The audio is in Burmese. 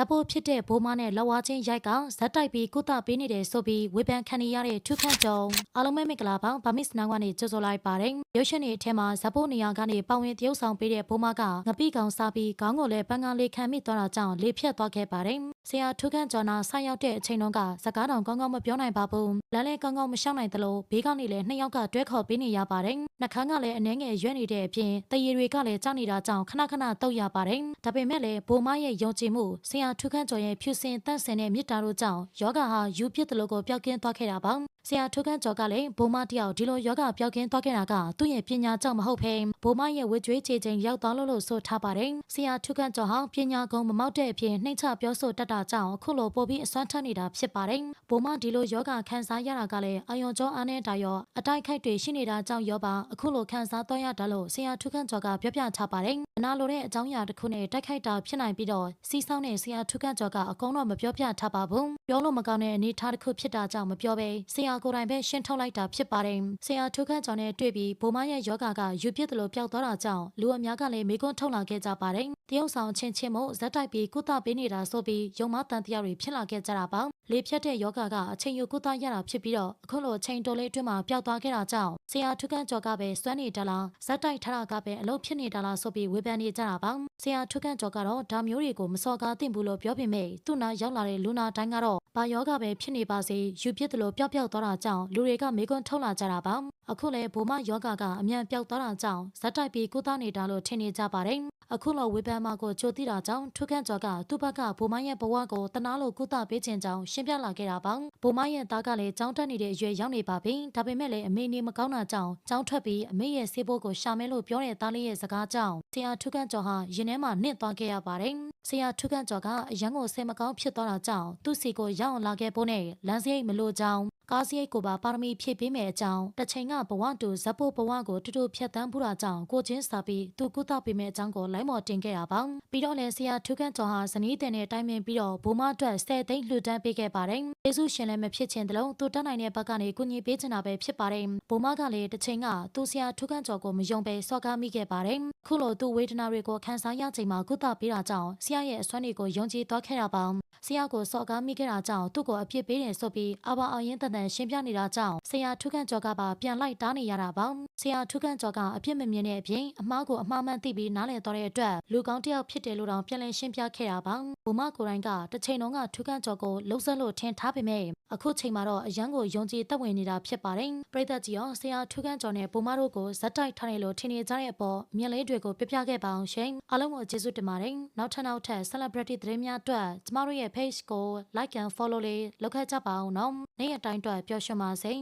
ဇက်ပိုးဖြစ်တဲ့ဘိုးမနဲ့လောက်ဝါချင်းရိုက်ကဇက်တိုက်ပြီးကုသပေးနေတယ်ဆိုပြီးဝေဖန်ခံနေရတဲ့ထုခန့်ကြုံအားလုံးပဲမင်္ဂလာပါဗမစ်စနောင်းကနေကြိုဆိုလိုက်ပါတယ်ရုပ်ရှင်တွေအထက်မှာဇက်ပိုးနေရာကနေပါဝင်တရုပ်ဆောင်ပေးတဲ့ဘိုးမကငပိကောင်စားပြီးခေါင်းကိုလည်းပန်းကလေးခံမိသွားတာကြောင့်လေဖြတ်သွားခဲ့ပါတယ်ဆရာထုခန့်ကျော်နာဆိုက်ရောက်တဲ့အချိန်တုန်းကစကားတောင်ကောင်းကောင်းမပြောနိုင်ပါဘူးလမ်းလည်းကောင်းကောင်းမရှောင်းနိုင်သလိုဘေးကနေလည်းနှစ်ယောက်ကတွဲခေါ်ပေးနေရပါတယ်နှာခမ်းကလည်းအနှဲငယ်ရွက်နေတဲ့အပြင်တရေတွေကလည်းကြောက်နေတာကြောင့်ခဏခဏတုတ်ရပါတယ်ဒါပေမဲ့လည်းဘိုးမရဲ့ယုံကြည်မှုဆရာထုခန့်ကျော်ရဲ့ဖြူစင်တန့်စင်တဲ့မြစ်တာတို့ကြောင့်ယောဂဟာယူပြစ်တယ်လို့ကိုပျောက်ကင်းသွားခဲ့တာပါ ဆရာထုခန့်ကျော်ကလည်းဘိုးမတယောက်ဒီလိုယောဂပျောက်ကင်းသွားခဲ့တာကသူ့ရဲ့ပညာကြောင့်မဟုတ်ဘဲဘိုးမရဲ့ဝေကျွေးချေချိန်ရောက်သွားလို့လို့ဆိုထားပါတယ်ဆရာထုခန့်ကျော်ဟာပညာကုံမမောက်တဲ့အပြင်နှိမ့်ချပြောဆိုတတ်တာကြောင့်အခုလိုပို့ပြီးအစွမ်းထက်နေတာဖြစ်ပါတယ်ဘိုးမဒီလိုယောဂခံစားရတာကလည်းအာယုံကြောအားနေတာရောအတိုက်ခိုက်တွေရှိနေတာကြောင့်ရောပါအခုလိုခံစားသွားရတာလို့ဆရာထုခန့်ကျော်ကပြောပြချပါတယ်အနာလိုတဲ့အကြောင်းအရာတစ်ခုနဲ့တိုက်ခိုက်တာဖြစ်နိုင်ပြီးတော့စီးဆောင်တဲ့ဆရာထုခန့်ကျော်ကအကုန်တော့မပြောပြထားပါဘူးပြောလို့မကောင်းတဲ့အနေအထားတစ်ခုဖြစ်တာကြောင့်မပြောဘဲဆရာကိုယ်တိုင်ပဲရှင်းထုတ်လိုက်တာဖြစ်ပါတယ်ဆရာထုခန့်ကျော်နဲ့တွေ့ပြီးဘိုးမရဲ့ယောဂကယူပြစ်တယ်လို့ပျောက်သွားတာကြောင့်လူအများကလည်းမေကွန်းထုတ်လာခဲ့ကြပါတယ် တရုတ်ဆောင်ချင်းချင်းမို့ဇက်တိုက်ပြီးကုသပေးနေတာဆိုပြီးယုံမတန်တရားတွေဖြစ်လာခဲ့ကြတာပါလေဖြတ်တဲ့ယောဂကအချိန်ယူကုသရတာဖြစ်ပြီးတော့အခုလိုအချိန်တိုလေးအတွင်းမှာပျောက်သွားခဲ့တာကြောင့်ဆရာထုခန့်ကျော်ကပဲစွမ်းနေတာလားဇက်တိုက်ထားတာကပဲအလုပ်ဖြစ်နေတာလားဆိုပြီးဝေဖန်နေကြတာပါဆရာထုခန့်ကျော်ကတော့ဒါမျိုးတွေကိုမစော်ကားသင့်ဘူးလို့ပြောပေမဲ့သူ့နာရောက်လာတဲ့လူနာတိုင်းကတော့ဘာယောဂပဲဖြစ်နေပါစေယူပြစ်တယ်လို့ပျောက်ပျောက်သွားတာကြောင့်လူတွေကမေကွန်းထုတ်လာကြတာပါ အခုလေဘိုမယောဂကအမြန်ပျောက်သွားတာကြောင့်ဇက်တိုက်ပြီးကုသနေတာလို့ထင်နေကြပါတယ်အခုလိုဝေဖန်မှာကိုကြိုသိတာကြောင့်ထုခန့်ကျော်ကသူ့ဘက်ကဘိုမရဲ့ဘဝကိုတနာလို့ကုသပေးခြင်းကြောင့်ရှင်းပြလာခဲ့တာပါဘိုမရဲ့သားကလည်းကြောင်းတက်နေတဲ့အရွယ်ရောက်နေပါပြီဒါပေမဲ့လည်းအမေနေမကောင်းတာကြောင့်ကြောင်းထွက်ပြီးအမေရဲ့ဆေးဘိုးကိုရှာမဲလို့ပြောတဲ့သားလေးရဲ့စကားကြောင့်ဆရာထုခန့်ကျော်ဟာရင်ထဲမှာနှင့်သွားခဲ့ရပါတယ်ဆရာထုခန့်ကျော်ကအရန်ကိုဆဲမကောင်းဖြစ်သွားတာကြောင့်သူ့စီကိုရောက်အောင်လာခဲ့ဖို့နဲ့လမ်းစရိတ်မလို့ကြောင်း ကားစရိတ်ကိုပါပါရမီဖြည့်ပေးမယ်အကြောင်းတစ်ချိန်ကဘဝတူဇက်ဖို့ဘဝကိုတူတူဖြတ်တန်းဖူးတာကြောင့်ကိုချင်းစာပြီးသူကုသပေးမယ်အကြောင်းကိုလိုင်းမော်တင်ခဲ့တာပါပြီးတော့လည်းဆရာထုခန့်ကျော်ဟာဇနီးတင်နဲ့တိုင်ပင်ပြီးတော့ဘိုးမအတွက်၁၀သိန်းလှူဒန်းပေးခဲ့ပါတယ် ယေစုရှင်လည်းမဖြစ်ချင်တယ်လို့သူတက်နိုင်တဲ့ဘက်ကနေကူညီပေးချင်တာပဲဖြစ်ပါတယ်ဘိုးမကလည်းတစ်ချိန်ကသူဆရာထုခန့်ကျော်ကိုမယုံပဲစော်ကားမိခဲ့ပါတယ်ခုလိုသူဝေဒနာတွေကိုခံစားရချိန်မှာကုသပေးတာကြောင့်ဆရာရဲ့အစွမ်းတွေကိုယုံကြည်သွားခဲ့တာပါဆရာကိုစော်ကားမိခဲ့တာကြောင့်သူ့ကိုအပြစ်ပေးတယ်ဆိုပြီးအဘအောင်ရင်တန်တန်ရှင်းပြနေတာကြောင့်ဆရာထုခန့်ကျော်ကပါပြန်လိုက်တားနေရတာပါဆရာထုခန့်ကျော်ကအပြစ်မမြင်တဲ့အပြင်အမားကိုအမှားမှန်သိပြီးနားလည်သွားတဲ့အတွက်လူကောင်းတစ်ယောက်ဖြစ်တယ်လို့တောင်ပြန်လည်ရှင်းပြခဲ့တာပါ ဘုမကိုယ်တိုင်ကတစ်ချိန်လုံးကထုခန့်ကျော်ကိုလှုပ်ဆက်လို့ထင်ထားပေမဲ့အခုချိန်မှာတော့အရန်ကိုယုံကြည်သက်ဝင်နေတာဖြစ်ပါတယ်ပရိသတ်ကြီးရောဆရာထုခန့်ကျော်နဲ့ဘုမတို့ကိုဇက်တိုက်ထားတယ်လို့ထင်နေကြတဲ့အပေါ်မြင်လေးတွေကိုပြပြခဲ့ပါအောင်ရှင်အားလုံးကိုကျေးဇူးတင်ပါတယ်နောက်ထပ်နောက်ထပ် celebrity သတင်းများအတွက်ကျမတို့ရဲ့ page ကို like and follow လေးလုပ်ခဲ့ကြပါအောင်နော်နေ့ရက်တိုင်းအတွက်ပျော်ရွှင်ပါစေ